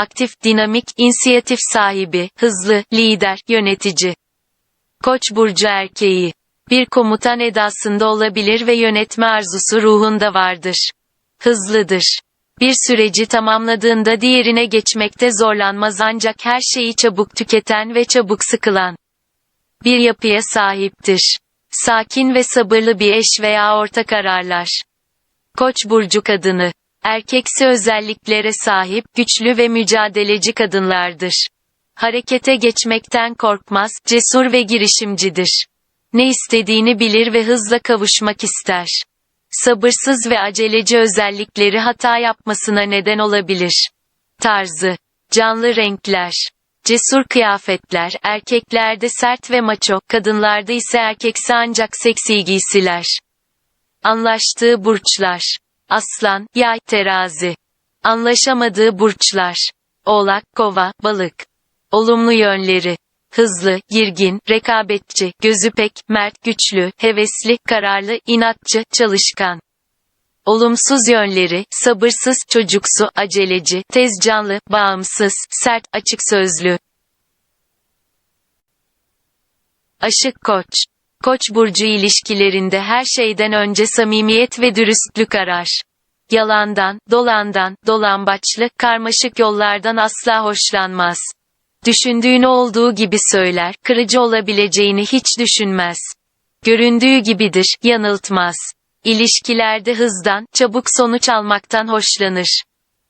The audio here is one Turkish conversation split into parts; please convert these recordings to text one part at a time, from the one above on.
aktif, dinamik, inisiyatif sahibi, hızlı, lider, yönetici. Koç burcu erkeği. Bir komutan edasında olabilir ve yönetme arzusu ruhunda vardır. Hızlıdır. Bir süreci tamamladığında diğerine geçmekte zorlanmaz ancak her şeyi çabuk tüketen ve çabuk sıkılan bir yapıya sahiptir. Sakin ve sabırlı bir eş veya ortak ararlar. Koç burcu kadını erkeksi özelliklere sahip, güçlü ve mücadeleci kadınlardır. Harekete geçmekten korkmaz, cesur ve girişimcidir. Ne istediğini bilir ve hızla kavuşmak ister. Sabırsız ve aceleci özellikleri hata yapmasına neden olabilir. Tarzı, canlı renkler, cesur kıyafetler, erkeklerde sert ve maço, kadınlarda ise erkeksi ancak seksi giysiler. Anlaştığı burçlar. Aslan, yay, terazi. Anlaşamadığı burçlar. Oğlak, kova, balık. Olumlu yönleri. Hızlı, girgin, rekabetçi, gözü pek, mert, güçlü, hevesli, kararlı, inatçı, çalışkan. Olumsuz yönleri, sabırsız, çocuksu, aceleci, tez canlı, bağımsız, sert, açık sözlü. Aşık Koç Koç burcu ilişkilerinde her şeyden önce samimiyet ve dürüstlük arar. Yalandan, dolandan, dolambaçlı, karmaşık yollardan asla hoşlanmaz. Düşündüğünü olduğu gibi söyler, kırıcı olabileceğini hiç düşünmez. Göründüğü gibidir, yanıltmaz. İlişkilerde hızdan, çabuk sonuç almaktan hoşlanır.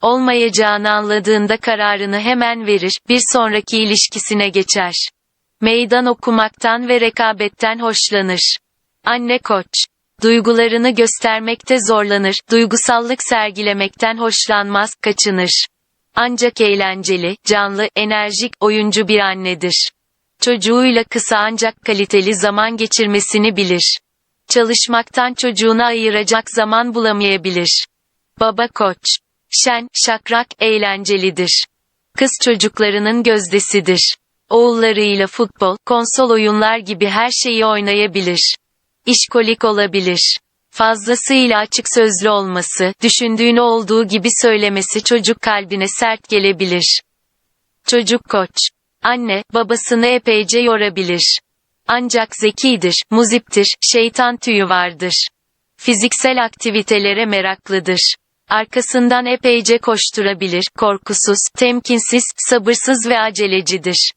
Olmayacağını anladığında kararını hemen verir, bir sonraki ilişkisine geçer. Meydan okumaktan ve rekabetten hoşlanır. Anne koç. Duygularını göstermekte zorlanır, duygusallık sergilemekten hoşlanmaz, kaçınır. Ancak eğlenceli, canlı, enerjik, oyuncu bir annedir. Çocuğuyla kısa ancak kaliteli zaman geçirmesini bilir. Çalışmaktan çocuğuna ayıracak zaman bulamayabilir. Baba koç. Şen, şakrak, eğlencelidir. Kız çocuklarının gözdesidir. Oğullarıyla futbol, konsol oyunlar gibi her şeyi oynayabilir. İşkolik olabilir. Fazlasıyla açık sözlü olması, düşündüğünü olduğu gibi söylemesi çocuk kalbine sert gelebilir. Çocuk koç. Anne, babasını epeyce yorabilir. Ancak zekidir, muziptir, şeytan tüyü vardır. Fiziksel aktivitelere meraklıdır. Arkasından epeyce koşturabilir, korkusuz, temkinsiz, sabırsız ve acelecidir.